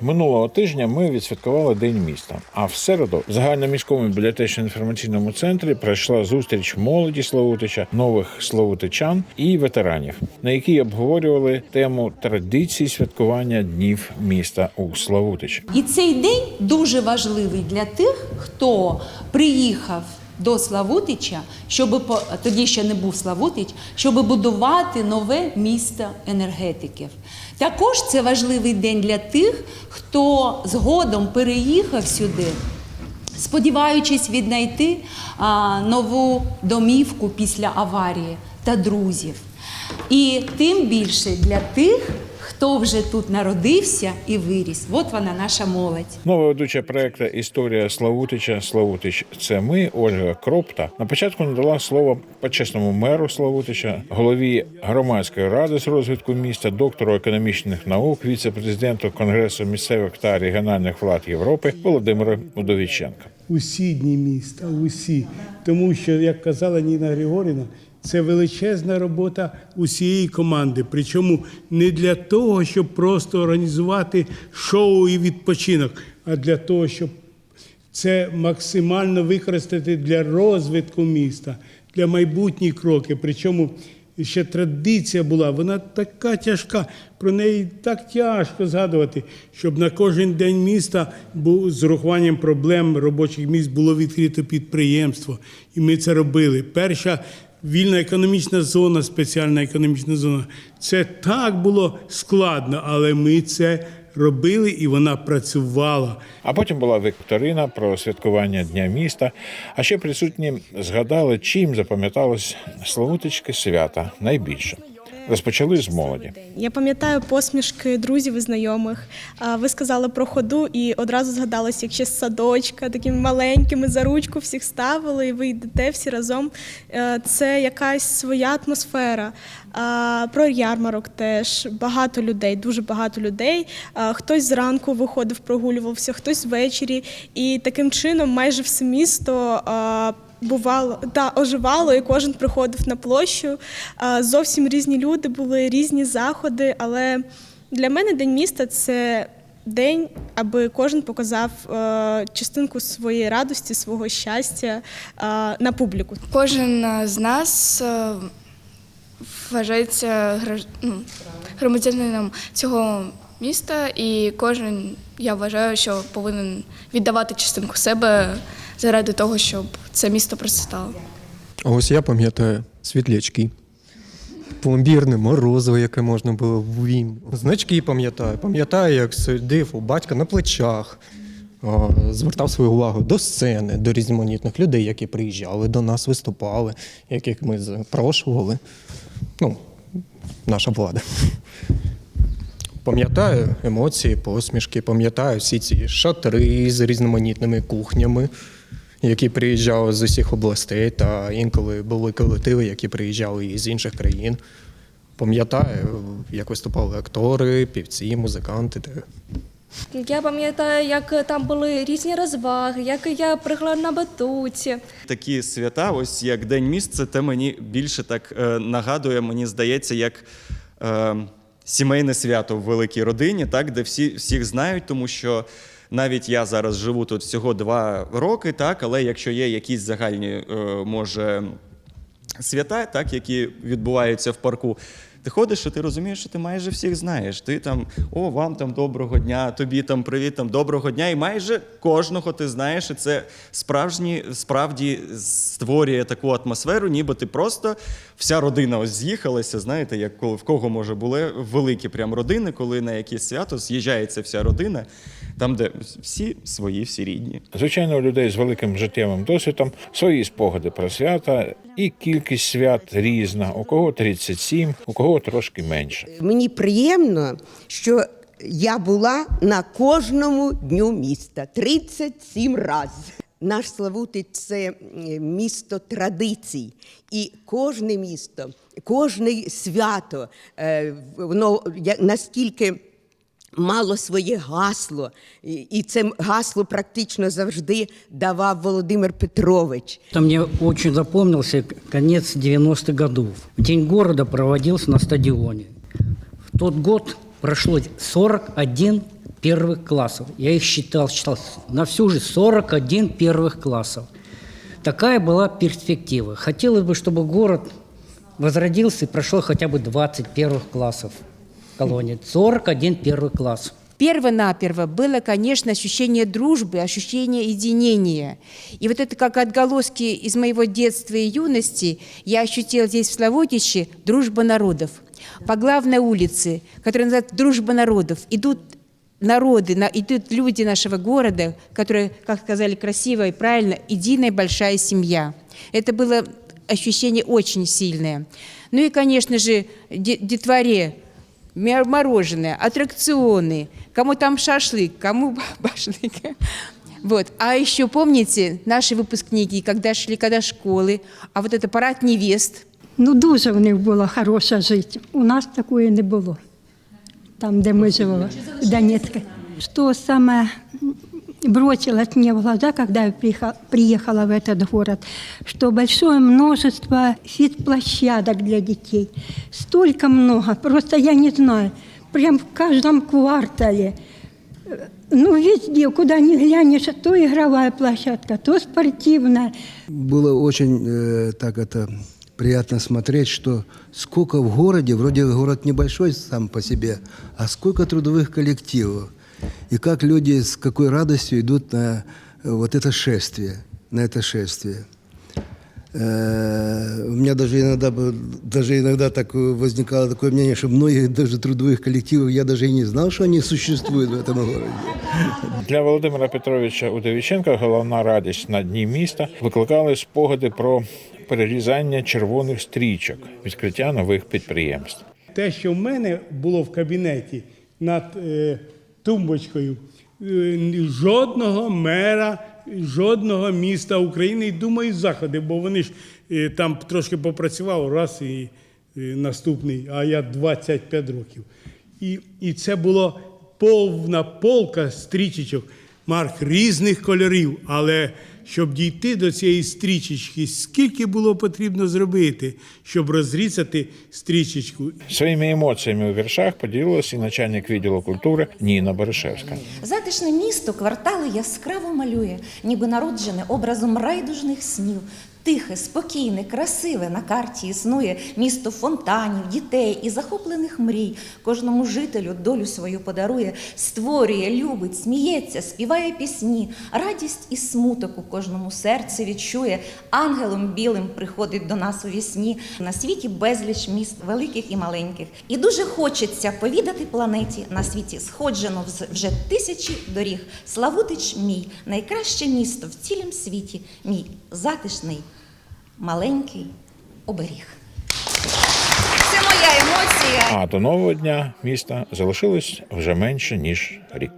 Минулого тижня ми відсвяткували День міста. А в середу в загальноміському бібліотечно-інформаційному центрі пройшла зустріч молоді Славутича, нових славутичан і ветеранів, на якій обговорювали тему традицій святкування днів міста у Славутичі. І цей день дуже важливий для тих, хто приїхав до Славутича, щоб тоді ще не був Славутич, щоб будувати нове місто енергетиків. Також це важливий день для тих, хто згодом переїхав сюди, сподіваючись віднайти а, нову домівку після аварії та друзів. І тим більше для тих, хто вже тут народився і виріс. От вона наша молодь. Нова ведуча проекту Історія Славутича Славутич це ми Ольга Кропта на початку надала слово почесному меру Славутича, голові громадської ради з розвитку міста, доктору економічних наук, віце-президенту Конгресу місцевих та регіональних влад Європи Володимиру Удовіченка. усі дні міста, усі. Тому що, як казала Ніна Григорівна, це величезна робота усієї команди. Причому не для того, щоб просто організувати шоу і відпочинок, а для того, щоб це максимально використати для розвитку міста, для майбутніх кроків. Причому ще традиція була, вона така тяжка, про неї так тяжко згадувати, щоб на кожен день міста був з урахуванням проблем робочих місць було відкрито підприємство. І ми це робили. Перша вільна економічна зона, спеціальна економічна зона. Це так було складно, але ми це робили і вона працювала. А потім була вікторина про святкування Дня міста. А ще присутні згадали, чим запам'яталось Славутичке свята найбільше. Розпочали з молоді. Я пам'ятаю посмішки друзів і знайомих. Ви сказали про ходу, і одразу згадалось, як ще садочка, такими маленькими за ручку всіх ставили, і ви йдете всі разом. Е, Це якась своя атмосфера. Про ярмарок теж багато людей, дуже багато людей. Хтось зранку виходив, прогулювався, хтось ввечері. І таким чином майже все місто. Бувало та оживало, і кожен приходив на площу. Зовсім різні люди були, різні заходи. Але для мене день міста це день, аби кожен показав е, частинку своєї радості, свого щастя е, на публіку. Кожен е, з нас вважається ну, громадянином цього міста, і кожен, я вважаю, що повинен віддавати частинку себе заради того, щоб це місто процвітало. Ось я пам'ятаю світлячки. Пломбірне морозиво, яке можна було Вім. Значки пам'ятаю. Пам'ятаю, як сидів у батька на плечах, звертав свою увагу до сцени, до різноманітних людей, які приїжджали до нас, виступали, яких ми запрошували. Ну, наша влада. Пам'ятаю емоції, посмішки, пам'ятаю всі ці шатри з різноманітними кухнями, які приїжджали з усіх областей, та інколи були колективи, які приїжджали із інших країн. Пам'ятаю, як виступали актори, півці, музиканти. Я пам'ятаю, як там були різні розваги, як я пригла на батуті. Такі свята, ось як День міст, це те мені більше так е, нагадує, мені здається, як е, сімейне свято в великій родині, так, де всі всіх знають, тому що навіть я зараз живу тут всього два роки, так, але якщо є якісь загальні, е, може, свята, так, які відбуваються в парку. Ти ходиш, і ти розумієш, що ти майже всіх знаєш. Ти там, о, вам там доброго дня, тобі там привіт, там доброго дня. І майже кожного ти знаєш, і це справжні, справді створює таку атмосферу, ніби ти просто вся родина ось з'їхалася. Знаєте, як коли в кого може були великі прям родини, коли на якесь свято з'їжджається вся родина, там, де всі свої, всі рідні. Звичайно, у людей з великим життєвим досвідом свої спогади про свята, і кількість свят різна. У кого 37, у кого трошки менше. Мені приємно, що я була на кожному дню міста 37 разів. Наш Славутич це місто традицій, і кожне місто, кожне свято, е, воно наскільки мало своє гасло, і і це гасло практично завжди давав Володимир Петрович. Там мне очень запомнился к- конец 90-х годов. День города проводился на стадионе. В тот год прошло 41 первых классов. Я их считал, считал на всю жизнь 41 первых классов. Такая была перспектива. Хотелось бы, чтобы город возродился и прошел хотя бы 20 первых классов в колонии. 41 первый класс. Первонаперво было, конечно, ощущение дружбы, ощущение единения. И вот это как отголоски из моего детства и юности я ощутила здесь, в Славутиче, дружба народов. По главной улице, которая называется «Дружба народов», идут народы, на- идут люди нашего города, которые, как сказали красиво и правильно, единая большая семья. Это было ощущение очень сильное. Ну и, конечно же, де- детворе мороженое, аттракционы, кому там шашлык, кому башлык. Вот. А еще помните наши выпускники, когда шли, когда школы, а вот это парад невест, Ну, дуже в них було хороше життя. У нас такої не було, там, де ми жили, в Донецке. Что самое бросилось мне в глаза, когда я приеха- приехала в этот город, что большое множество фитплощадок для детей. Столько много, просто я не знаю, прям в каждом квартале. Э, Ну, везде, куда ни глянешь, то игровая площадка, то спортивная. Было очень э, так это приятно смотреть, что сколько в городе, вроде город небольшой сам по себе, а сколько трудовых коллективов. И как люди с какой радостью идут на э, вот это шествие, на это шествие. Э, У меня даже иногда, бы- даже иногда так э, возникало такое мнение, что многих даже трудовых коллективов я даже и не знал, что они существуют в этом городе. Для Володимира Петровича Удовіченка головна радість на дні міста викликали спогади про перерізання червоних стрічок, відкриття нових підприємств. Те, що в мене було в кабінеті над е, тумбочкою, е, жодного мера, жодного міста України, і думаю, заходи, бо вони ж е, там трошки попрацював раз і е, наступний, а я 25 років. І, і це було повна полка стрічечок, марк різних кольорів, але щоб дійти до цієї стрічечки, скільки було потрібно зробити, щоб розрізати стрічечку. Своїми емоціями у віршах поділилася і начальник відділу культури Ніна Берешевська. Затишне місто квартали яскраво малює, ніби народжене образом райдужних снів. Тихе, спокійне, красиве на карті існує місто фонтанів, дітей і захоплених мрій. Кожному жителю долю свою подарує, створює, любить, сміється, співає пісні. Радість і смуток у кожному серці відчує. Ангелом білим приходить до нас у вісні. На світі безліч міст, великих і маленьких. І дуже хочеться повідати планеті на світі сходжено вже тисячі доріг. Славутич мій, найкраще місто в цілім світі, мій затишний, маленький оберіг. Це моя емоція. А до нового дня міста залишилось вже менше ніж рік.